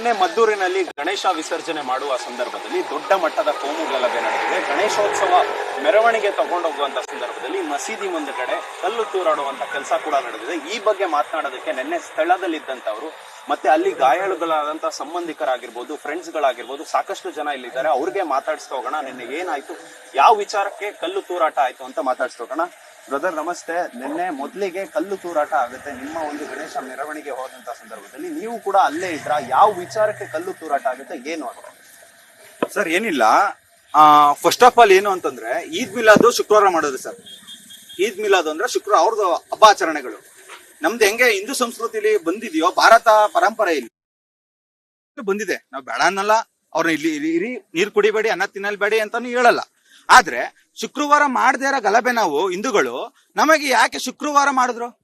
ನಿನ್ನೆ ಮದ್ದೂರಿನಲ್ಲಿ ಗಣೇಶ ವಿಸರ್ಜನೆ ಮಾಡುವ ಸಂದರ್ಭದಲ್ಲಿ ದೊಡ್ಡ ಮಟ್ಟದ ಕೋಮು ಗಲಭೆ ನಡೆದಿದೆ. ಗಣೇಶೋತ್ಸವ ಮೆರವಣಿಗೆ ತಗೊಂಡೋಗುವಂತ ಸಂದರ್ಭದಲ್ಲಿ ಮಸೀದಿ ಮುಂದಗಡೆ ಕಲ್ಲು ತೂರಾಡುವಂತ ಕೆಲಸ ಕೂಡ ನಡೆದಿದೆ. ಈ ಬಗ್ಗೆ ಮಾತನಾಡೋದಕ್ಕೆ ನಿನ್ನೆ ಸ್ಥಳದಲ್ಲಿದ್ದಂಥವರು ಮತ್ತೆ ಅಲ್ಲಿ ಗಾಯಾಳುಗಳಾದಂತ ಸಂಬಂಧಿಕರಾಗಿರ್ಬೋದು ಫ್ರೆಂಡ್ಸ್ ಗಳಾಗಿರ್ಬೋದು ಸಾಕಷ್ಟು ಜನ ಇಲ್ಲಿದ್ದಾರೆ. ಅವ್ರಿಗೆ ಮಾತಾಡಿಸ್ತಾ ಹೋಗೋಣ. ನಿನ್ನೆ ಏನಾಯ್ತು? ಯಾವ ವಿಚಾರಕ್ಕೆ ಕಲ್ಲು ತೂರಾಟ ಆಯ್ತು ಅಂತ ಮಾತಾಡಿಸ್ತಾ ಹೋಗೋಣ. ಬ್ರದರ್ ನಮಸ್ತೆ. ನಿನ್ನೆ ಮೊದಲಿಗೆ ಕಲ್ಲು ತೂರಾಟ ಆಗುತ್ತೆ. ನಿಮ್ಮ ಒಂದು ಗಣೇಶ ಮೆರವಣಿಗೆ ಹೋದಂತ ಸಂದರ್ಭದಲ್ಲಿ ನೀವು ಕೂಡ ಅಲ್ಲೇ ಇದ್ರ? ಯಾವ ವಿಚಾರಕ್ಕೆ ಕಲ್ಲು ತೂರಾಟ ಆಗುತ್ತೆ? ಏನು ಅಂತ. ಸರ್, ಏನಿಲ್ಲ. ಫಸ್ಟ್ ಆಫ್ ಆಲ್ ಏನು ಅಂತಂದ್ರೆ, ಈದ್ ಮಿಲಾದ್ ಶುಕ್ರವಾರ ಮಾಡೋದು ಸರ್. ಈದ್ ಮಿಲಾದ್ ಅಂದ್ರೆ ಶುಕ್ರವಾರ ಅವ್ರದ್ದು ಹಬ್ಬ ಆಚರಣೆಗಳು ನಮ್ದು ಹೆಂಗೆ ಹಿಂದೂ ಸಂಸ್ಕೃತಿಲಿ ಬಂದಿದೆಯೋ, ಭಾರತ ಪರಂಪರೆಯಲ್ಲಿ ಬಂದಿದೆ. ನಾವು ಬೇಡ ಅನ್ನಲ್ಲ ಅವ್ರನ್ನ ಇಲ್ಲಿ ಇಲ್ಲಿ ಇರಿ, ನೀರ್ ಕುಡಿಬೇಡಿ, ಅನ್ನ ತಿನ್ನಲ್ಬೇಡಿ ಅಂತಾನು ಹೇಳಲ್ಲ. ಆದ್ರೆ ಶುಕ್ರವಾರ ಮಾಡದೇ ಇರೋ ಗಲಭೆ ನಾವು ಹಿಂದೂಗಳು, ನಮಗೆ ಯಾಕೆ ಶುಕ್ರವಾರ ಮಾಡಿದ್ರು?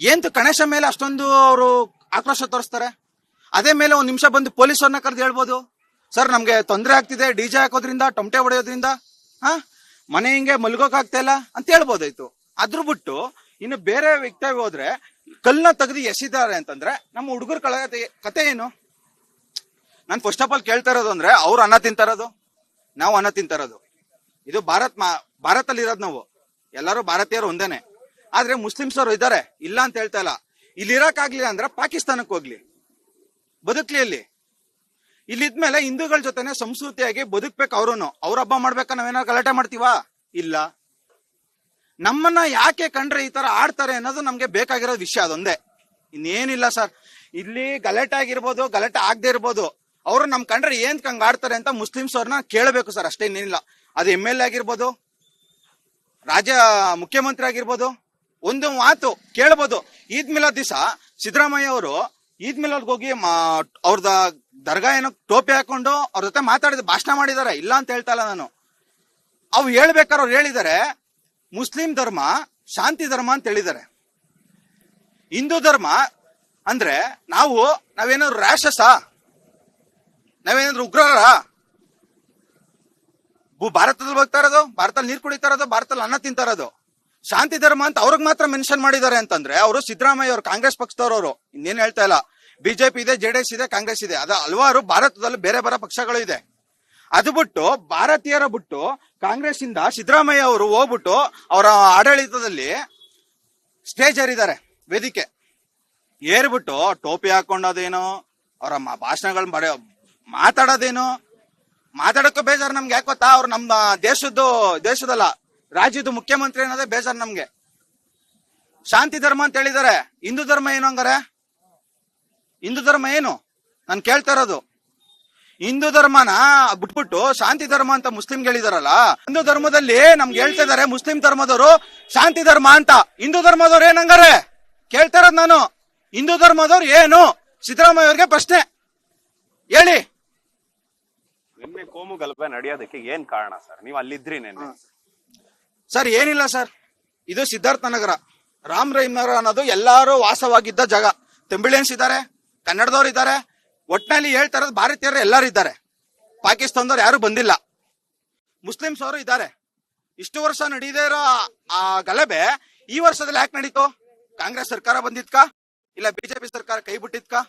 ಏಂತು ಗಣೇಶ ಮೇಲೆ ಅಷ್ಟೊಂದು ಅವರು ಆಕ್ರೋಶ ತೋರಿಸ್ತಾರೆ? ಅದೇ ಮೇಲೆ ಒಂದು ನಿಮಿಷ ಬಂದು ಪೊಲೀಸರನ್ನ ಕರೆದು ಹೇಳ್ಬೋದು. ಸರ್, ನಮಗೆ ತೊಂದರೆ ಆಗ್ತಿದೆ, ಡಿ ಜೆ ಹಾಕೋದ್ರಿಂದ, ಟೊಮಟೆ ಹೊಡೆಯೋದ್ರಿಂದ, ಹಾ? ಮನೆ ಹಿಂಗೆ ಮಲ್ಗೋಕ್ ಆಗ್ತಾ ಇಲ್ಲ ಅಂತ ಹೇಳ್ಬೋದಾಯ್ತು. ಅದ್ರ ಬಿಟ್ಟು ಇನ್ನು ಬೇರೆ ವ್ಯಕ್ತಿ ಹೋದ್ರೆ ಕಲ್ಲನ್ನ ತೆಗೆದು ಎಸಿದ್ದಾರೆ ಅಂತಂದ್ರೆ ನಮ್ಮ ಹುಡುಗರ ಕಳೆ ಕತೆ ಏನು? ನಾನು ಫಸ್ಟ್ ಆಫ್ ಆಲ್ ಕೇಳ್ತಾ ಇರೋದು ಅಂದ್ರೆ ಅವ್ರು ಅನ್ನ ತಿಂತಾರದು ನಾವು ಅನ್ನ ತಿಂತಾರದು. ಇದು ಭಾರತ್ ಮಾ, ಭಾರತಲ್ಲಿ ಇರೋದು ನಾವು. ಎಲ್ಲರೂ ಭಾರತೀಯರು ಒಂದೇನೆ. ಆದ್ರೆ ಮುಸ್ಲಿಮ್ಸ್ ಅವರು ಇದ್ದಾರೆ. ಇಲ್ಲ ಅಂತ ಹೇಳ್ತಾ ಇಲ್ಲ. ಇಲ್ಲಿ ಇರಕ್ಕಾಗ್ಲಿಲ್ಲ ಅಂದ್ರೆ ಪಾಕಿಸ್ತಾನಕ್ಕೆ ಹೋಗ್ಲಿ. ಬದುಕ್ಲಿ ಅಲ್ಲಿ ಇಲ್ಲಿದ್ಮೇಲೆ ಹಿಂದೂಗಳ ಜೊತೆನೆ ಸಂಸ್ಕೃತಿಯಾಗಿ ಬದುಕ್ಬೇಕು ಅವ್ರು ಅವ್ರ ಹಬ್ಬ ಮಾಡ್ಬೇಕ ನಾವೇನಾದ್ರು ಗಲಾಟೆ ಮಾಡ್ತೀವಾ? ಇಲ್ಲ. ನಮ್ಮನ್ನ ಯಾಕೆ ಕಂಡ್ರೆ ಈ ತರ ಆಡ್ತಾರೆ ಅನ್ನೋದು ನಮ್ಗೆ ಬೇಕಾಗಿರೋ ವಿಷಯ ಅದೊಂದೇ. ಇನ್ನೇನಿಲ್ಲ ಸರ್. ಇಲ್ಲಿ ಗಲಾಟೆ ಆಗಿರ್ಬೋದು, ಗಲಾಟೆ ಆಗದೆ ಇರ್ಬೋದು. ಅವ್ರು ನಮ್ ಕಂಡ್ರೆ ಏನ್ ಕಂಗ್ ಆಡ್ತಾರೆ ಅಂತ ಮುಸ್ಲಿಮ್ಸ್ ಅವ್ರನ್ನ ಕೇಳಬೇಕು ಸರ್, ಅಷ್ಟೇ ಇನ್ನೇನಿಲ್ಲ ಅದು ಎಂ ಎಲ್ ಎ ಆಗಿರ್ಬೋದು, ರಾಜ್ಯ ಮುಖ್ಯಮಂತ್ರಿ ಆಗಿರ್ಬೋದು, ಒಂದು ಮಾತು ಕೇಳ್ಬೋದು. ಈದ್ ಮಿಲಾದ್ ದಿವಸ ಸಿದ್ದರಾಮಯ್ಯ ಅವರು ಈದ್ ಮಿಲಾದ್ಗೆ ಹೋಗಿ ಅವ್ರದ ದರ್ಗಾ ಏನೋ ಟೋಪಿ ಹಾಕೊಂಡು ಅವ್ರ ಜೊತೆ ಮಾತಾಡಿದ ಭಾಷಣ ಮಾಡಿದ್ದಾರೆ ಇಲ್ಲ ಅಂತ ಹೇಳ್ತಾ ಇಲ್ಲ ನಾನು. ಅವು ಹೇಳ್ಬೇಕಾದ್ರೆ ಅವ್ರು ಹೇಳಿದ್ದಾರೆ ಮುಸ್ಲಿಂ ಧರ್ಮ ಶಾಂತಿ ಧರ್ಮ ಅಂತ ಹೇಳಿದ್ದಾರೆ ಹಿಂದೂ ಧರ್ಮ ಅಂದ್ರೆ ನಾವು ನಾವೇನಾದ್ರು ರಾಕ್ಷಸ ನಾವೇನಾದ್ರು ಉಗ್ರರ ಭಾರತದಲ್ಲಿ ಹೋಗ್ತಾ ಇರೋದು, ಭಾರತದಲ್ಲಿ ನೀರು ಕುಡಿತಾ ಇರೋದು, ಭಾರತದಲ್ಲಿ ಅನ್ನ ತಿಂತಾ ಇರೋದು. ಶಾಂತಿ ಧರ್ಮ ಅಂತ ಅವ್ರಿಗೆ ಮಾತ್ರ ಮೆನ್ಷನ್ ಮಾಡಿದ್ದಾರೆ ಅಂತಂದ್ರೆ ಅವರು ಸಿದ್ದರಾಮಯ್ಯ ಅವರು ಕಾಂಗ್ರೆಸ್ ಪಕ್ಷದವರು ಇನ್ನೇನು ಹೇಳ್ತಾ ಇಲ್ಲ. ಬಿಜೆಪಿ ಇದೆ, ಜೆಡಿಎಸ್ ಇದೆ, ಕಾಂಗ್ರೆಸ್ ಇದೆ. ಅದ ಹಲವಾರು ಭಾರತದಲ್ಲಿ ಬೇರೆ ಬೇರೆ ಪಕ್ಷಗಳು ಇದೆ. ಅದು ಬಿಟ್ಟು ಭಾರತೀಯರ ಬಿಟ್ಟು ಕಾಂಗ್ರೆಸ್ ಇಂದ ಸಿದ್ದರಾಮಯ್ಯ ಅವರು ಹೋಗ್ಬಿಟ್ಟು ಅವರ ಆಡಳಿತದಲ್ಲಿ ಸ್ಟೇಜ್ ಏರಿದ್ದಾರೆ, ವೇದಿಕೆ. ಏರ್ಬಿಟ್ಟು ಟೋಪಿ ಹಾಕೊಂಡೋದೇನೋ, ಅವರ ಭಾಷಣಗಳನ್ನ ಬರ ಮಾತಾಡೋದೇನು? ಮಾತಾಡೋಕ್ಕೂ ಬೇಜಾರು ನಮ್ಗೆ. ಯಾಕೆ ಗೊತ್ತಾ? ಅವ್ರು ನಮ್ಮ ದೇಶದ್ದು, ದೇಶದಲ್ಲ ರಾಜ್ಯದ ಮುಖ್ಯಮಂತ್ರಿ ಅನ್ನೋದೇ ಬೇಜಾರು ನಮ್ಗೆ. ಶಾಂತಿ ಧರ್ಮ ಅಂತ ಹೇಳಿದ್ದಾರೆ ಹಿಂದೂ ಧರ್ಮ ಏನು ಹಂಗಾರೆ? ಹಿಂದೂ ಧರ್ಮ ಏನು? ನಾನು ಕೇಳ್ತಾ ಇರೋದು. ಹಿಂದೂ ಧರ್ಮನ ಬಿಟ್ಬಿಟ್ಟು ಶಾಂತಿ ಧರ್ಮ ಅಂತ ಮುಸ್ಲಿಂ ಹೇಳಿದಾರಲ್ಲ, ಹಿಂದೂ ಧರ್ಮದಲ್ಲಿ ನಮ್ಗೆ ಹೇಳ್ತಾ ಇದಾರೆ ಮುಸ್ಲಿಂ ಧರ್ಮದವರು ಶಾಂತಿ ಧರ್ಮ ಅಂತ. ಹಿಂದೂ ಧರ್ಮದವ್ರು ಏನಂಗಾರೆ ಕೇಳ್ತಾ ಇರೋದು ನಾನು. ಹಿಂದೂ ಧರ್ಮದವ್ರು ಏನು? ಸಿದ್ದರಾಮಯ್ಯ ಅವ್ರಿಗೆ ಪ್ರಶ್ನೆ. ಹೇಳಿ. ನಿನ್ನೆ ಕೋಮು ಗಲಭೆ ನಡೆಯೋದಕ್ಕೆ ಏನ್ ಕಾರಣ ಸರ್? ನೀವು ಅಲ್ಲಿದ್ರಿ ನೆನ್ನೆ. ಸರ್, ಏನಿಲ್ಲ ಸರ್. ಇದು ಸಿದ್ಧಾರ್ಥ ನಗರ. ರಾಮ್ ರಹೀಮ್ ನಗರ ಅನ್ನೋದು ಎಲ್ಲಾರು ವಾಸವಾಗಿದ್ದ ಜಾಗ. ತೆಂಬಿಳಿಯನ್ಸ್ ಇದ್ದಾರೆ, ಕನ್ನಡದವ್ರು ಇದ್ದಾರೆ. ಒಟ್ನಲ್ಲಿ ಹೇಳ್ತಾ ಇರೋದು ಭಾರತೀಯರು ಎಲ್ಲರೂ ಇದ್ದಾರೆ. ಪಾಕಿಸ್ತಾನದವ್ರು ಯಾರು ಬಂದಿಲ್ಲ. ಮುಸ್ಲಿಮ್ಸ್ ಅವರು ಇದ್ದಾರೆ. ಇಷ್ಟು ವರ್ಷ ನಡೀದೇ ಇರೋ ಆ ಗಲಭೆ ಈ ವರ್ಷದಲ್ಲಿ ಯಾಕೆ ನಡೀತು? ಕಾಂಗ್ರೆಸ್ ಸರ್ಕಾರ ಬಂದಿದ್ಕಾ? ಇಲ್ಲ ಬಿಜೆಪಿ ಸರ್ಕಾರ ಕೈ ಬಿಟ್ಟಿದ್ಕಾ?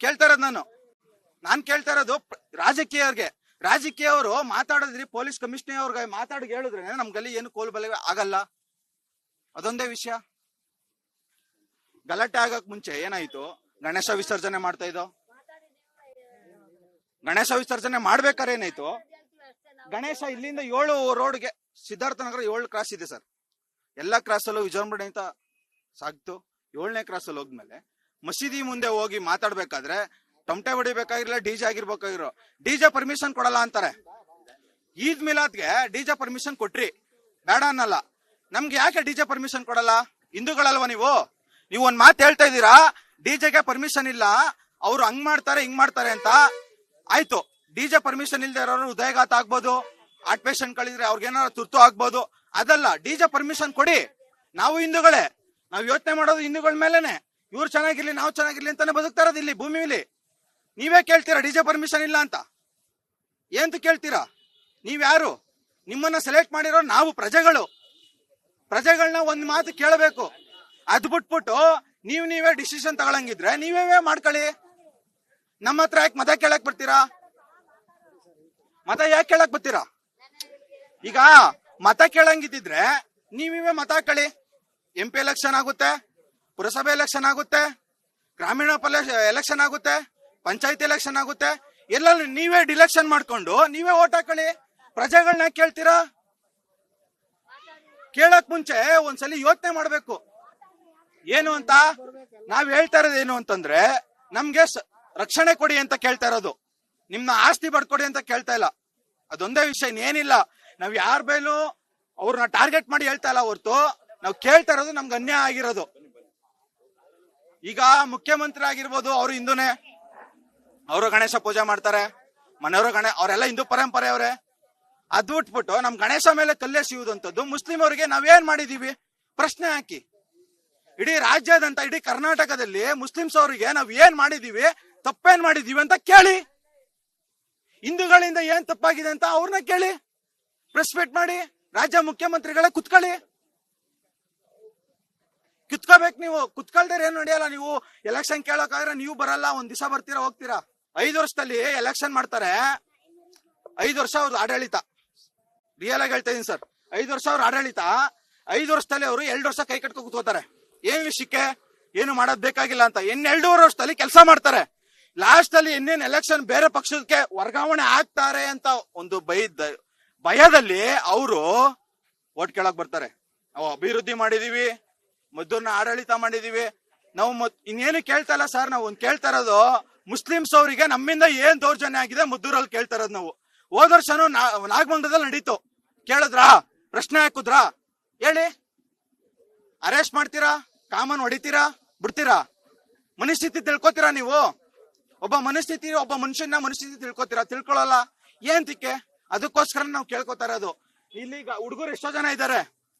ಕೇಳ್ತಾ ಇರೋದು ನಾನು. ನಾನ್ ಕೇಳ್ತಾ ಇರೋದು ರಾಜಕೀಯವ್ರಿಗೆ. ರಾಜಕೀಯ ಅವರು ಮಾತಾಡಿದ್ರಿ, ಪೊಲೀಸ್ ಕಮಿಷನರ್ ಅವ್ರಿಗೆ ಮಾತಾಡಿ ಹೇಳಿದ್ರೆ ನಮ್ಗಲ್ಲಿ ಏನು ಕೋಲ್ ಬಲ ಆಗಲ್ಲ. ಅದೊಂದೇ ವಿಷಯ. ಗಲಾಟೆ ಆಗಕ್ ಮುಂಚೆ ಏನಾಯ್ತು? ಗಣೇಶ ವಿಸರ್ಜನೆ ಮಾಡ್ತಾ ಇದ್ದೋ? ಗಣೇಶ ವಿಸರ್ಜನೆ ಮಾಡ್ಬೇಕಾದ್ರೆ ಏನಾಯ್ತು? ಗಣೇಶ ಇಲ್ಲಿಂದ ಏಳು ರೋಡ್ಗೆ, ಸಿದ್ಧಾರ್ಥ ನಗರ ಏಳು ಕ್ರಾಸ್ ಇದೆ ಸರ್. ಎಲ್ಲಾ ಕ್ರಾಸ್ ಅಲ್ಲೂ ವಿಜೃಂಭಣೆ ಅಂತ ಸಾಕ್ತು. ಏಳನೇ ಕ್ರಾಸ್ ಅಲ್ಲಿ ಹೋದ್ಮೇಲೆ ಮಸೀದಿ ಮುಂದೆ ಹೋಗಿ ಮಾತಾಡ್ಬೇಕಾದ್ರೆ ಟೊಮಟೆ ಡಿ ಡಿಜೆ ಆಗಿರ್ಬೇಕಾಗಿರೋ ಡಿಜೆ ಪರ್ಮಿಷನ್ ಕೊಡಲ್ಲ ಅಂತಾರೆ. ಈದ್ ಮಿಲಾದ್ಗೆ ಡಿಜೆ ಪರ್ಮಿಷನ್ ಕೊಟ್ರಿ. ಬೇಡ ಅನ್ನಲ್ಲ. ನಮ್ಗೆ ಯಾಕೆ ಡಿಜೆ ಪರ್ಮಿಷನ್ ಕೊಡಲ್ಲ? ಹಿಂದೂಗಳಲ್ವಾ ನೀವು? ನೀವು ಒಂದ್ ಮಾತು ಹೇಳ್ತಾ ಇದ್ದೀರಾ? ಡಿಜೆಗೆ ಪರ್ಮಿಷನ್ ಇಲ್ಲ. ಅವ್ರು ಹಂಗ್ ಮಾಡ್ತಾರೆ, ಹಿಂಗ್ ಮಾಡ್ತಾರೆ ಅಂತ. ಆಯ್ತು. ಡಿಜೆ ಪರ್ಮಿಷನ್ ಇಲ್ದೇ ಇರೋರು ಹೃದಯಘಾತ ಆಗ್ಬೋದು. ಹಾರ್ಟ್ ಪೇಷಂಟ್ ಗಳಿದ್ರೆ ಅವ್ರಿಗೇನಾದ್ರು ತುರ್ತು ಆಗ್ಬೋದು. ಅದಲ್ಲ ಡಿಜೆ ಪರ್ಮಿಷನ್ ಕೊಡಿ. ನಾವು ಹಿಂದೂಗಳೇ. ನಾವು ಯೋಚನೆ ಮಾಡೋದು ಹಿಂದೂಗಳ ಮೇಲೆನೆ. ಇವ್ರು ಚೆನ್ನಾಗಿರ್ಲಿ, ನಾವು ಚೆನ್ನಾಗಿರ್ಲಿ ಅಂತಾನೆ ಬದುಕ್ತಾ ಇರೋದು ಇಲ್ಲಿ ಭೂಮಿಲಿ ನೀವೇ ಕೇಳ್ತೀರಾ ಡಿಜೆ ಪರ್ಮಿಷನ್ ಇಲ್ಲ ಅಂತ? ಏಂತ ಕೇಳ್ತೀರಾ? ನೀವ್ಯಾರು? ನಿಮ್ಮನ್ನ ಸೆಲೆಕ್ಟ್ ಮಾಡಿರೋ ನಾವು ಪ್ರಜೆಗಳು. ಪ್ರಜೆಗಳನ್ನ ಒಂದ್ ಮಾತು ಕೇಳಬೇಕು. ಅದು ಬಿಟ್ಬಿಟ್ಟು ನೀವ್ ನೀವೇ ಡಿಸಿಷನ್ ತಗೊಳಂಗಿದ್ರೆ ನೀವೇವೇ ಮಾಡ್ಕೊಳ್ಳಿ. ನಮ್ಮ ಹತ್ರ ಯಾಕೆ ಮತ ಕೇಳಕ್ ಬರ್ತೀರಾ? ಮತ ಯಾಕೆ ಕೇಳಕ್ ಬರ್ತೀರಾ? ಈಗ ಮತ ಕೇಳಂಗಿದ್ದಿದ್ರೆ ನೀವೇ ಮತ ಹಾಕೊಳ್ಳಿ. ಎಂ ಪಿ ಎಲೆಕ್ಷನ್ ಆಗುತ್ತೆ, ಪುರಸಭೆ ಎಲೆಕ್ಷನ್ ಆಗುತ್ತೆ, ಗ್ರಾಮೀಣ ಎಲೆಕ್ಷನ್ ಆಗುತ್ತೆ. ಪಂಚಾಯತ್ ಎಲೆಕ್ಷನ್ ಆಗುತ್ತೆ. ಎಲ್ಲ ನೀವೇ ಡಿಲೆಕ್ಷನ್ ಮಾಡ್ಕೊಂಡು, ನೀವೇ ಓಟ್ ಹಾಕೊಳ್ಳಿ. ಪ್ರಜೆಗಳನ್ನ ಕೇಳ್ತೀರಾ? ಕೇಳಕ್ ಮುಂಚೆ ಒಂದ್ಸಲಿ ಯೋಚನೆ ಮಾಡ್ಬೇಕು. ಏನು ಅಂತ? ನಾವ್ ಹೇಳ್ತಾ ಇರೋದು ಏನು ಅಂತಂದ್ರೆ, ನಮ್ಗೆ ರಕ್ಷಣೆ ಕೊಡಿ ಅಂತ ಕೇಳ್ತಾ ಇರೋದು. ನಿಮ್ನ ಆಸ್ತಿ ಪಡ್ಕೊಡಿ ಅಂತ ಕೇಳ್ತಾ ಇಲ್ಲ. ಅದೊಂದೇ ವಿಷಯ ಏನಿಲ್ಲ ನಾವ್ ಯಾರ ಮೇಲೂ ಅವ್ರನ್ನ ಟಾರ್ಗೆಟ್ ಮಾಡಿ ಹೇಳ್ತಾ ಇಲ್ಲ ಹೊರ್ತು, ನಾವು ಕೇಳ್ತಾ ಇರೋದು ನಮ್ಗೆ ಅನ್ಯಾಯ ಆಗಿರೋದು. ಈಗ ಮುಖ್ಯಮಂತ್ರಿ ಆಗಿರ್ಬೋದು ಅವರು ಹಿಂದೂನೇ. ಅವರು ಗಣೇಶ ಪೂಜೆ ಮಾಡ್ತಾರೆ, ಮನೆಯವರು ಗಣೇ, ಅವರೆಲ್ಲ ಹಿಂದೂ ಪರಂಪರೆ ಅವರೇ. ಅದು ಬಿಟ್ಬಿಟ್ಟು ನಮ್ ಗಣೇಶ ಮೇಲೆ ಕಲ್ಲೆಸಿಯುವುದಂತದ್ದು ಮುಸ್ಲಿಂ ಅವರಿಗೆ ನಾವೇನ್ ಮಾಡಿದೀವಿ? ಪ್ರಶ್ನೆ ಹಾಕಿ. ಇಡೀ ರಾಜ್ಯದಂತ ಇಡೀ ಕರ್ನಾಟಕದಲ್ಲಿ ಮುಸ್ಲಿಮ್ಸ್ ಅವರಿಗೆ ನಾವ್ ಏನ್ ಮಾಡಿದೀವಿ? ತಪ್ಪೇನ್ ಮಾಡಿದೀವಿ ಅಂತ ಕೇಳಿ. ಹಿಂದೂಗಳಿಂದ ಏನ್ ತಪ್ಪಾಗಿದೆ ಅಂತ ಅವ್ರನ್ನ ಕೇಳಿ. ಪ್ರೆಸ್ ಮೀಟ್ ಮಾಡಿ, ರಾಜ್ಯ ಮುಖ್ಯಮಂತ್ರಿಗಳೇ ಕುತ್ಕೊಳ್ಳಿ. ಕುತ್ಕೋಬೇಕು ನೀವು. ಕುತ್ಕೊಳ್ದೇರೆ ಏನ್ ನಡೆಯಲ್ಲ ನೀವು? ಎಲೆಕ್ಷನ್ ಕೇಳೋಕಾದ್ರೆ ನೀವು ಬರಲ್ಲ, ಒಂದ್ ದಿವಸ ಬರ್ತೀರಾ, ಹೋಗ್ತೀರಾ? ಐದು ವರ್ಷದಲ್ಲಿ ಎಲೆಕ್ಷನ್ ಮಾಡ್ತಾರೆ. ಐದು ವರ್ಷ ಅವ್ರದ್ದು ಆಡಳಿತ. ರಿಯಲ್ ಆಗಿ ಹೇಳ್ತಾ ಇದ್ದೀನಿ ಸರ್. ಐದು ವರ್ಷ ಅವ್ರ ಆಡಳಿತ. ಐದು ವರ್ಷದಲ್ಲಿ ಅವರು ಎರಡು ವರ್ಷ ಕೈ ಕಟ್ಕೊ ಕೂತ್ಕೋತಾರೆ. ಏನ್ ವಿಷಯಕ್ಕೆ? ಏನು ಮಾಡೋದ್ ಬೇಕಾಗಿಲ್ಲ ಅಂತ. ಇನ್ನೆರಡೂವರೆ ವರ್ಷದಲ್ಲಿ ಕೆಲಸ ಮಾಡ್ತಾರೆ. ಲಾಸ್ಟ್ ಅಲ್ಲಿ ಇನ್ನೇನ್ ಎಲೆಕ್ಷನ್ ಬೇರೆ ಪಕ್ಷಕ್ಕೆ ವರ್ಗಾವಣೆ ಆಗ್ತಾರೆ ಅಂತ ಒಂದು ಭಯ ಭಯದಲ್ಲಿ ಅವರು ಓಟ್ ಕೇಳಕ್ ಬರ್ತಾರೆ. ನಾವು ಅಭಿವೃದ್ಧಿ ಮಾಡಿದೀವಿ. ಮದ್ದೂರ್ನ ಆಡಳಿತ ಮಾಡಿದೀವಿ. ನಾವು ಇನ್ನೇನು ಕೇಳ್ತಾ ಇಲ್ಲ ಸರ್. ನಾವು ಒಂದ್ ಕೇಳ್ತಾ ಇರೋದು ಮುಸ್ಲಿಮ್ಸ್ ಅವರಿಗೆ ನಮ್ಮಿಂದ ಏನ್ ದೌರ್ಜನ್ಯ ಆಗಿದೆ ಮುದ್ದೂರಲ್ಲಿ ಕೇಳ್ತಾ ಇರೋದು ನಾವು. ಹೋದ ವರ್ಷನೂ ನಾಗಮಂಗಲದಲ್ಲಿ ನಡೀತು. ಕೇಳಿದ್ರಾ? ಪ್ರಶ್ನೆ ಹಾಕುದ್ರಾ? ಹೇಳಿ. ಅರೆಸ್ಟ್ ಮಾಡ್ತೀರಾ? ಕಾಮನ್ ಹೊಡಿತೀರಾ? ಬಿಡ್ತೀರಾ? ಮನಸ್ಥಿತಿ ತಿಳ್ಕೊತೀರಾ ನೀವು? ಒಬ್ಬ ಮನಸ್ಥಿತಿ, ಒಬ್ಬ ಮನುಷ್ಯನ ಮನಸ್ಥಿತಿ ತಿಳ್ಕೊತೀರಾ? ತಿಳ್ಕೊಳಲ್ಲ. ಏನ್ ತಿಕ್ಕೆ? ಅದಕ್ಕೋಸ್ಕರ ನಾವು ಕೇಳ್ಕೊತಾ ಇರೋದು. ಇಲ್ಲಿ ಹುಡುಗರು ಎಷ್ಟೋ ಜನ ಇದ್ದಾರೆ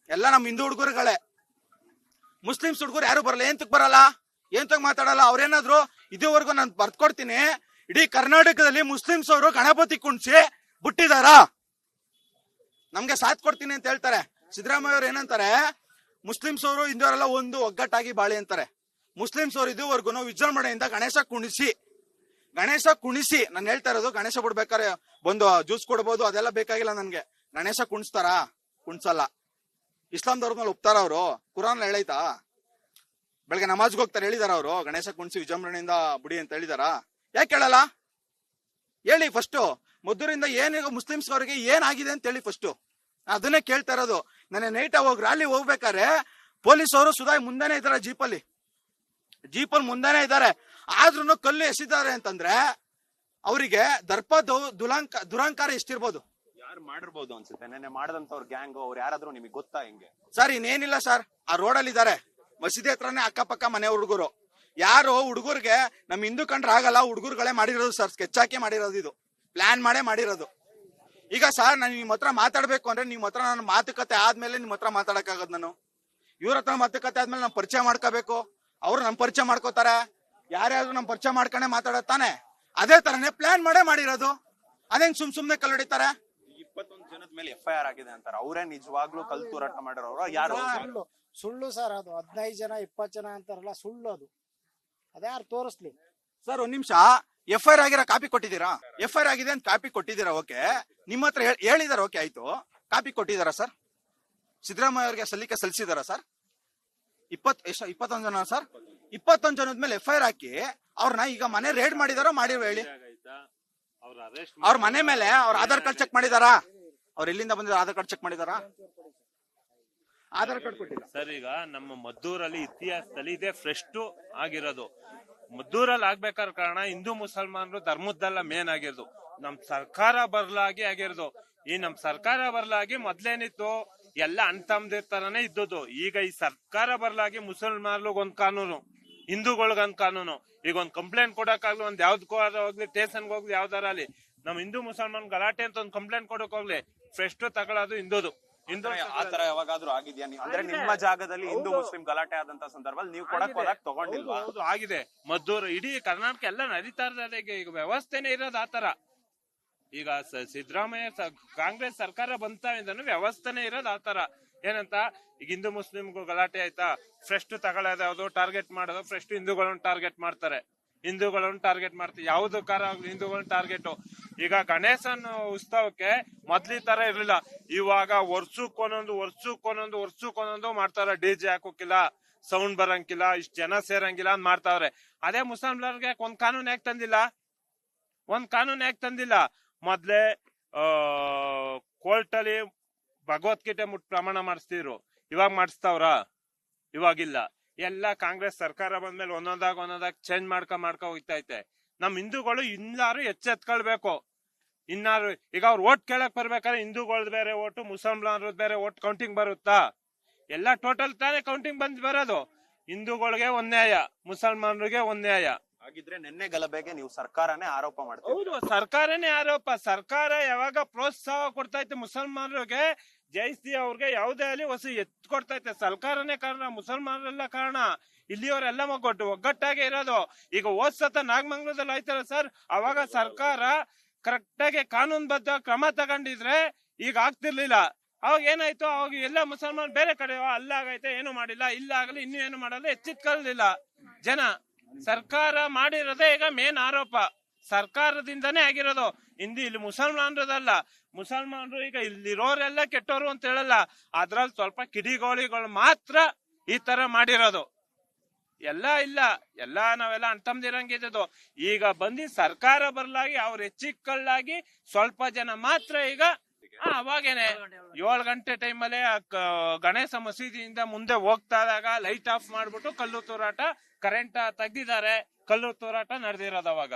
ಎಲ್ಲ ನಮ್ಮ ಹಿಂದೂ ಹುಡುಗರುಗಳೇ. ಮುಸ್ಲಿಮ್ಸ್ ಹುಡುಗರು ಯಾರು ಬರಲ್ಲ. ಏಂತಕ್ ಬರಲ್ಲ? ಏಂತಕ್ ಮಾತಾಡಲ್ಲ? ಅವ್ರೇನಾದ್ರು ಇದುವರೆಗೂ ನಾನು ಬರ್ತ್ಕೊಡ್ತೀನಿ ಇಡೀ ಕರ್ನಾಟಕದಲ್ಲಿ ಮುಸ್ಲಿಮ್ಸ್ ಅವರು ಗಣಪತಿ ಕುಣಿಸಿ ಬಿಟ್ಟಿದಾರ? ನಮ್ಗೆ ಸಾಥ್ ಕೊಡ್ತೀನಿ ಅಂತ ಹೇಳ್ತಾರೆ. ಸಿದ್ದರಾಮಯ್ಯ ಅವ್ರು ಏನಂತಾರೆ? ಮುಸ್ಲಿಮ್ಸ್ ಅವರು ಇಂದವರೆಲ್ಲ ಒಂದು ಒಗ್ಗಟ್ಟಾಗಿ ಬಾಳಿ ಅಂತಾರೆ. ಮುಸ್ಲಿಮ್ಸ್ ಅವರು ಇದುವರೆಗೂ ವಿಜೃಂಭಣೆಯಿಂದ ಗಣೇಶ ಕುಣಿಸಿ ಗಣೇಶ ಕುಣಿಸಿ, ನಾನು ಹೇಳ್ತಾ ಇರೋದು ಗಣೇಶ ಬಿಡ್ಬೇಕಾರೆ ಬಂದು ಜ್ಯೂಸ್ ಕೊಡ್ಬೋದು, ಅದೆಲ್ಲ ಬೇಕಾಗಿಲ್ಲ ನನ್ಗೆ. ಗಣೇಶ ಕುಣಿಸ್ತಾರಾ? ಕುಣಿಸಲ್ಲ. ಇಸ್ಲಾಂ ಧರ್ಮದಲ್ಲಿ ಒಪ್ತಾರ ಅವರು. ಕುರಾನ್ ಹೇಳೈತಾ ಬೆಳಗ್ಗೆ ನಮಾಜ್ಗೆ ಹೋಗ್ತಾರೆ ಹೇಳಿದಾರ ಅವರು. ಗಣೇಶ ಕುಣಿಸಿ ವಿಜೃಂಭಣೆಯಿಂದ ಬಿಡಿ ಅಂತ ಹೇಳಿದಾರ. ಯಾಕೆ ಕೇಳಲ್ಲ? ಹೇಳಿ ಫಸ್ಟ್ ಮದ್ದೂರಿಂದ ಏನೀಗ ಮುಸ್ಲಿಮ್ಸ್ ಅವರಿಗೆ ಏನಾಗಿದೆ ಅಂತ ಹೇಳಿ ಫಸ್ಟ್ ಅದನ್ನೇ ಕೇಳ್ತಾ ಇರೋದು. ನನ್ನ ನೈಟ್ ಹೋಗಿ ರ್ಯಾಲಿ ಹೋಗ್ಬೇಕಾದ್ರೆ ಪೊಲೀಸ್ ಅವರು ಸುಧಾ ಮುಂದೆನೆ ಇದಾರೆ ಜೀಪಲ್ಲಿ ಜೀಪಲ್ಲಿ ಮುಂದೆನೆ ಇದ್ದಾರೆ. ಆದ್ರೂ ಕಲ್ಲು ಎಸಿದ್ದಾರೆ ಅಂತಂದ್ರೆ ಅವರಿಗೆ ದರ್ಪ ದುಲಾಂಕ ದುರಾಂಕಾರ ಎಷ್ಟಿರ್ಬೋದು? ಯಾರು ಮಾಡಿರ್ಬೋದು ಅನ್ಸುತ್ತೆ? ನೆನ್ನೆ ಮಾಡದಂತವ್ರ ಗ್ಯಾಂಗ್ ಅವ್ರು ಯಾರಾದ್ರೂ ನಿಮಗೆ ಗೊತ್ತಾ ಹಿಂಗೆ? ಸರ್ ಇನ್ನೇನಿಲ್ಲ ಸರ್. ಆ ರೋಡಲ್ಲಿ ಇದ್ದಾರೆ ಮಸೀದಿ ಹತ್ರನೇ ಅಕ್ಕಪಕ್ಕ ಮನೆ ಹುಡುಗರು. ಯಾರು ಹುಡುಗರಿಗೆ ನಮ್ ಹಿಂದೂ ಕಂಡ್ರೆ ಆಗಲ್ಲ ಹುಡುಗರುಗಳೇ ಮಾಡಿರೋದು ಸರ್ ಸ್ಕೆಚ್ ಹಾಕಿ ಮಾಡಿರೋದು ಇದು. ಪ್ಲಾನ್ ಮಾಡೇ ಮಾಡಿರೋದು. ಈಗ ಸರ್ ನಾನು ನಿಮ್ಮ ಹತ್ರ ಮಾತಾಡ್ಬೇಕು ಅಂದ್ರೆ ನಿಮ್ಮ ಹತ್ರ ನಾನು ಮಾತುಕತೆ ಆದ್ಮೇಲೆ ನಿಮ್ಮ ಹತ್ರ ಮಾತಾಡಕ್ಕಾಗದ್ ನಾನು. ಇವ್ರ ಹತ್ರ ಮಾತುಕತೆ ಆದ್ಮೇಲೆ ನಾನು ಪರಿಚಯ ಮಾಡ್ಕೋಬೇಕು. ಅವ್ರು ನಮ್ ಪರಿಚಯ ಮಾಡ್ಕೋತಾರೆ. ಯಾರ್ಯಾರು ನಮ್ ಪರಿಚಯ ಮಾಡ್ಕೊಂಡೆ ಮಾತಾಡೋದ್ ತಾನೆ. ಅದೇ ತರನೇ ಪ್ಲಾನ್ ಮಾಡೇ ಮಾಡಿರೋದು. ಅದೇನ್ ಸುಮ್ ಸುಮ್ನೆ ಕಲ್ಲೊಡಿತಾರೆ? ಇಪ್ಪತ್ತೊಂದು ಜನದ ಮೇಲೆ ಎಫ್ ಐ ಆರ್ ಆಗಿದೆ ಅಂತಾರೆ. ಅವರೇ ನಿಜವಾಗ್ಲೂ ಕಲ್ತು ಹೋರಾಟ ಮಾಡಿರೋರು? ಯಾರು? ಸುಳ್ಳು ಸರ್ ಅದು. ಹದಿನೈದು ಜನ ಇಪ್ಪತ್ತು ಜನ ಅಂತಾರಲ್ಲ ಸುಳ್ಳು ಅದು. ಅದ್ಯಾರು ತೋರಿಸ್ಲಿ? ಸರ್ ಒಂದ್ ನಿಮಿಷ. ಎಫ್ ಐ ಆರ್ ಆಗಿರೋ ಕಾಪಿ ಕೊಟ್ಟಿದ್ದೀರಾ? ಎಫ್ ಐ ಆರ್ ಆಗಿದೆ ಅಂತ ಕಾಪಿ ಕೊಟ್ಟಿದ್ದೀರಾ? ಓಕೆ ನಿಮ್ಮ ಹತ್ರ ಹೇಳ್- ಹೇಳಿದಾರ ಓಕೆ ಆಯ್ತು. ಕಾಪಿ ಕೊಟ್ಟಿದ್ದಾರಾ ಸರ್? ಸಿದ್ದರಾಮಯ್ಯ ಅವರಿಗೆ ಸಲ್ಲಿಕೆ ಸಲ್ಲಿಸಿದಾರ ಸರ್? ಇಪ್ಪತ್ ಎಷ್ಟು ಇಪ್ಪತ್ತೊಂದು ಜನ ಸರ್? ಇಪ್ಪತ್ತೊಂದು ಜನದ ಮೇಲೆ ಎಫ್ ಐ ಆರ್ ಹಾಕಿ ಅವ್ರನ್ನ ಈಗ ಮನೆ ರೇಡ್ ಮಾಡಿದಾರೋ ಮಾಡಿರೋ ಹೇಳಿ. ಅವ್ರ ಮನೆ ಮೇಲೆ ಅವ್ರ ಆಧಾರ್ ಕಾರ್ಡ್ ಚೆಕ್ ಮಾಡಿದಾರಾ? ಅವ್ರ ಎಲ್ಲಿಂದ ಬಂದಿರೋ ಆಧಾರ್ ಕಾರ್ಡ್ ಚೆಕ್ ಮಾಡಿದಾರಾ? ಆಧಾರ್ ಕಾರ್ಡ್ ಕೊಟ್ಟಿಲ್ಲ. ಸರ್, ಈಗ ನಮ್ಮ ಮದ್ದೂರಲ್ಲಿ ಇತಿಹಾಸದಲ್ಲಿ ಇದೆ ಫ್ರೆಶ್ ಆಗಿರೋದು. ಮದ್ದೂರಲ್ಲಿ ಆಗ್ಬೇಕಾದ ಕಾರಣ ಹಿಂದೂ ಮುಸಲ್ಮಾನರು ಧರ್ಮದ್ದೆಲ್ಲ ಮೇನ್ ಆಗಿರೋದು. ನಮ್ ಸರ್ಕಾರ ಬರ್ಲಾಗಿ ಆಗಿರೋದು. ಈ ನಮ್ ಸರ್ಕಾರ ಬರ್ಲಾಗಿ ಮೊದ್ಲೇನಿತ್ತು, ಎಲ್ಲ ಅಣ್ತಮ್ದಿರ್ ತರನೇ ಇದ್ದದ್ದು. ಈಗ ಈ ಸರ್ಕಾರ ಬರ್ಲಾಗಿ ಮುಸಲ್ಮಾನ್ರಿಗೆ ಒಂದ್ ಕಾನೂನು ಹಿಂದೂಗಳ್ಗ್ ಒಂದ್ ಕಾನೂನು. ಈಗ ಒಂದ್ ಕಂಪ್ಲೇಂಟ್ ಕೊಡಕ್ಕಾಗ್ಲಿ, ಒಂದ್ ಯಾವ್ದಕ್ಕೂ ಹೋಗ್ಲಿ ಸ್ಟೇಷನ್ಗೆ ಹೋಗ್ಲಿ, ಯಾವ್ದಾರ ಅಲ್ಲಿ ನಮ್ ಹಿಂದೂ ಮುಸಲ್ಮಾನ್ ಗಲಾಟೆ ಅಂತ ಒಂದ್ ಕಂಪ್ಲೇಂಟ್ ಕೊಡಕ್ ಹೋಗ್ಲಿ ಫ್ರೆಶ್ ತಗೊಳ್ಳೋದು ಹಿಂದೂದು. ಹಿಂದೂ ಆತರ ಯಾವಾಗಾದ್ರೂ ಆಗಿದ್ಯಾ? ನೀವು ಅಂದ್ರೆ ನಿಮ್ಮ ಜಾಗದಲ್ಲಿ ಹಿಂದೂ ಮುಸ್ಲಿಂ ಗಲಾಟೆ ಆದಂತ ಸಂದರ್ಭದಲ್ಲಿ ನೀವು ಕೊಡಕ್ ಹೋದಾಗ ತಗೊಂಡಿಲ್ವಾ? ಹೌದು, ಆಗಿದೆ. ಮದ್ದೂರು ಇಡೀ ಕರ್ನಾಟಕ ಎಲ್ಲ ನಡೀತಾ ಇರೋದೇ ಈಗ ವ್ಯವಸ್ಥೆನೇ ಇರೋದು ಆತರ ಈಗ ಸಿದ್ದರಾಮಯ್ಯ ಕಾಂಗ್ರೆಸ್ ಸರ್ಕಾರ ಬಂತ ವ್ಯವಸ್ಥೆನೇ ಇರೋದು ಆತರ ಏನಂತ? ಈಗ ಹಿಂದೂ ಮುಸ್ಲಿಂಗೂ ಗಲಾಟೆ ಆಯ್ತಾ? ಫ್ರೆಸ್ಟ್ ತಗೊಳ್ಳೋದು ಯಾವ್ದು ಟಾರ್ಗೆಟ್ ಮಾಡೋದು ಫ್ರೆಸ್ಟ್ ಹಿಂದೂಗಳನ್ನ ಟಾರ್ಗೆಟ್ ಮಾಡ್ತಾರೆ. ಹಿಂದೂಗಳನ್ನ ಟಾರ್ಗೆಟ್ ಮಾಡ್ತೀವಿ. ಯಾವ್ದು ಕಾರ ಹಿಂದೂಗಳನ್ನ ಟಾರ್ಗೆಟ್ ಈಗ ಗಣೇಶನ ಉತ್ಸವಕ್ಕೆ ಮೊದ್ಲಿ ತರ ಇರ್ಲಿಲ್ಲ. ಇವಾಗ ವರ್ಷಕ್ಕೊಂದೊಂದು ವರ್ಷಕ್ಕೊಂದೊಂದು ವರ್ಷಕ್ಕೊಂದೊಂದು ಮಾಡ್ತಾರೆ. ಡಿ ಜೆ ಹಾಕೋಕಿಲ್ಲ ಸೌಂಡ್ ಬರಂಗಿಲ್ಲ, ಇಷ್ಟ ಜನ ಸೇರಂಗಿಲ್ಲ ಅಂತ ಮಾಡ್ತಾವ್ರೆ. ಅದೇ ಮುಸಲ್ಮಾನರಿಗೆ ಒಂದ್ ಕಾನೂನು ಯಾಕೆ ತಂದಿಲ್ಲ? ಒಂದ್ ಕಾನೂನು ಯಾಕೆ ತಂದಿಲ್ಲ? ಮೊದ್ಲೇ, ಆ ಕೋರ್ಟ್ ಅಲ್ಲಿ ಭಗವದ್ಗೀತೆ ಮುಟ್ ಪ್ರಮಾಣ ಮಾಡಿಸ್ತಿದ್ರು. ಇವಾಗ ಮಾಡಿಸ್ತಾವ್ರ? ಇವಾಗಿಲ್ಲ. ಎಲ್ಲ ಕಾಂಗ್ರೆಸ್ ಸರ್ಕಾರ ಬಂದ್ಮೇಲೆ ಒಂದೊಂದಾಗ ಒಂದೊಂದಾಗ ಚೇಂಜ್ ಮಾಡ್ಕೊಂಡ್ ಮಾಡ್ಕೊ ಹೋಗ್ತೈತೆ. ನಮ್ ಹಿಂದೂಗಳು ಇನ್ನಾರು ಎಚ್ಚೆತ್ಕೊಳ್ಬೇಕು? ಇನ್ನಾರು ಈಗ ಅವ್ರು ಓಟ್ ಕೇಳಕ್ ಬರ್ಬೇಕಾದ್ರೆ ಹಿಂದೂಗಳದ್ ಬೇರೆ ಓಟು ಮುಸಲ್ಮಾನರದ್ ಬೇರೆ ಓಟ್ ಕೌಂಟಿಂಗ್ ಬರುತ್ತಾ? ಎಲ್ಲ ಟೋಟಲ್ ತಾನೇ ಕೌಂಟಿಂಗ್ ಬಂದ್ ಬರೋದು. ಹಿಂದೂಗಳಿಗೆ ಒನ್ಯಾಯ ನ್ಯಾಯ ಮುಸಲ್ಮಾನರಿಗೆ ಒಂದ್ ನ್ಯಾಯ. ಹಾಗಿದ್ರೆ ನಿನ್ನೆ ಗಲಭೆಗೆ ನೀವು ಸರ್ಕಾರನೇ ಆರೋಪ ಮಾಡ್ತೀವಿ ಹೌದು ಸರ್ಕಾರನೇ ಆರೋಪ. ಸರ್ಕಾರ ಯಾವಾಗ ಪ್ರೋತ್ಸಾಹ ಕೊಡ್ತಾ ಇತ್ತು ಮುಸಲ್ಮಾನರಿಗೆ? ಜೈಸಿ ಅವ್ರಿಗೆ ಯಾವುದೇ ಅಲ್ಲಿ ಹೊಸ ಎತ್ ಕೊಡ್ತೈತೆ ಸರ್ಕಾರನೇ ಕಾರಣ ಮುಸಲ್ಮಾನರೆಲ್ಲ ಕಾರಣ ಇಲ್ಲಿಯವರೆಲ್ಲ ಒಗ್ಗಟ್ಟು ಒಗ್ಗಟ್ಟಾಗೆ ಇರೋದು. ಈಗ ಹೋದ್ ಸತ ನಾಗಮಂಗಲದಲ್ಲಿ ಆಯ್ತಲ್ಲ ಸರ್? ಅವಾಗ ಸರ್ಕಾರ ಕರೆಕ್ಟ್ ಆಗಿ ಕಾನೂನುಬದ್ಧ ಕ್ರಮ ತಗೊಂಡಿದ್ರೆ ಈಗ ಆಗ್ತಿರ್ಲಿಲ್ಲ. ಅವಾಗ ಏನಾಯ್ತು? ಅವಾಗ ಎಲ್ಲ ಮುಸಲ್ಮಾನ್ ಬೇರೆ ಕಡೆ "ಆ, ಅಲ್ಲಾಗೈತೆ ಏನು ಮಾಡಿಲ್ಲ ಇಲ್ಲ ಆಗಲಿ ಇನ್ನೂ ಏನು ಮಾಡಲ್ಲ ಎಚ್ಚೆತ್ಕೊಳ್ಳಿಲ್ಲ ಜನ. ಸರ್ಕಾರ ಮಾಡಿರೋದೇ ಈಗ ಮೇನ್ ಆರೋಪ. ಸರ್ಕಾರದಿಂದನೇ ಆಗಿರೋದು. ಹಿಂದಿ ಇಲ್ಲಿ ಮುಸಲ್ಮಾನರದಲ್ಲ. ಮುಸಲ್ಮಾನರು ಈಗ ಇಲ್ಲಿರೋರೆಲ್ಲ ಕೆಟ್ಟೋರು ಅಂತ ಹೇಳಲ್ಲ. ಅದ್ರಲ್ಲಿ ಸ್ವಲ್ಪ ಕಿಡಿಗೋಳಿಗಳು ಮಾತ್ರ ಈ ತರ ಮಾಡಿರೋದು. ಎಲ್ಲ ಇಲ್ಲ. ಎಲ್ಲ ನಾವೆಲ್ಲ ಅಂತಮ್ದಿರಂಗಿದ್ದು ಈಗ ಬಂದಿ ಸರ್ಕಾರ ಬರ್ಲಾಗಿ ಅವ್ರ ಹೆಚ್ಚಿಕ್ಕಳ್ಳಾಗಿ ಸ್ವಲ್ಪ ಜನ ಮಾತ್ರ ಈಗ ಅವಾಗೇನೆ ಏಳು ಗಂಟೆ ಟೈಮಲ್ಲೇ ಗಣೇಶ ಮಸೀದಿಯಿಂದ ಮುಂದೆ ಹೋಗ್ತಾ ಇದ್ದಾಗ ಲೈಟ್ ಆಫ್ ಮಾಡ್ಬಿಟ್ಟು ಕಲ್ಲು ತೂರಾಟ, ಕರೆಂಟ್ ತೆಗ್ದಿದ್ದಾರೆ. ಕಲ್ಲು ತೂರಾಟ ನಡೆದಿರೋದು ಅವಾಗ.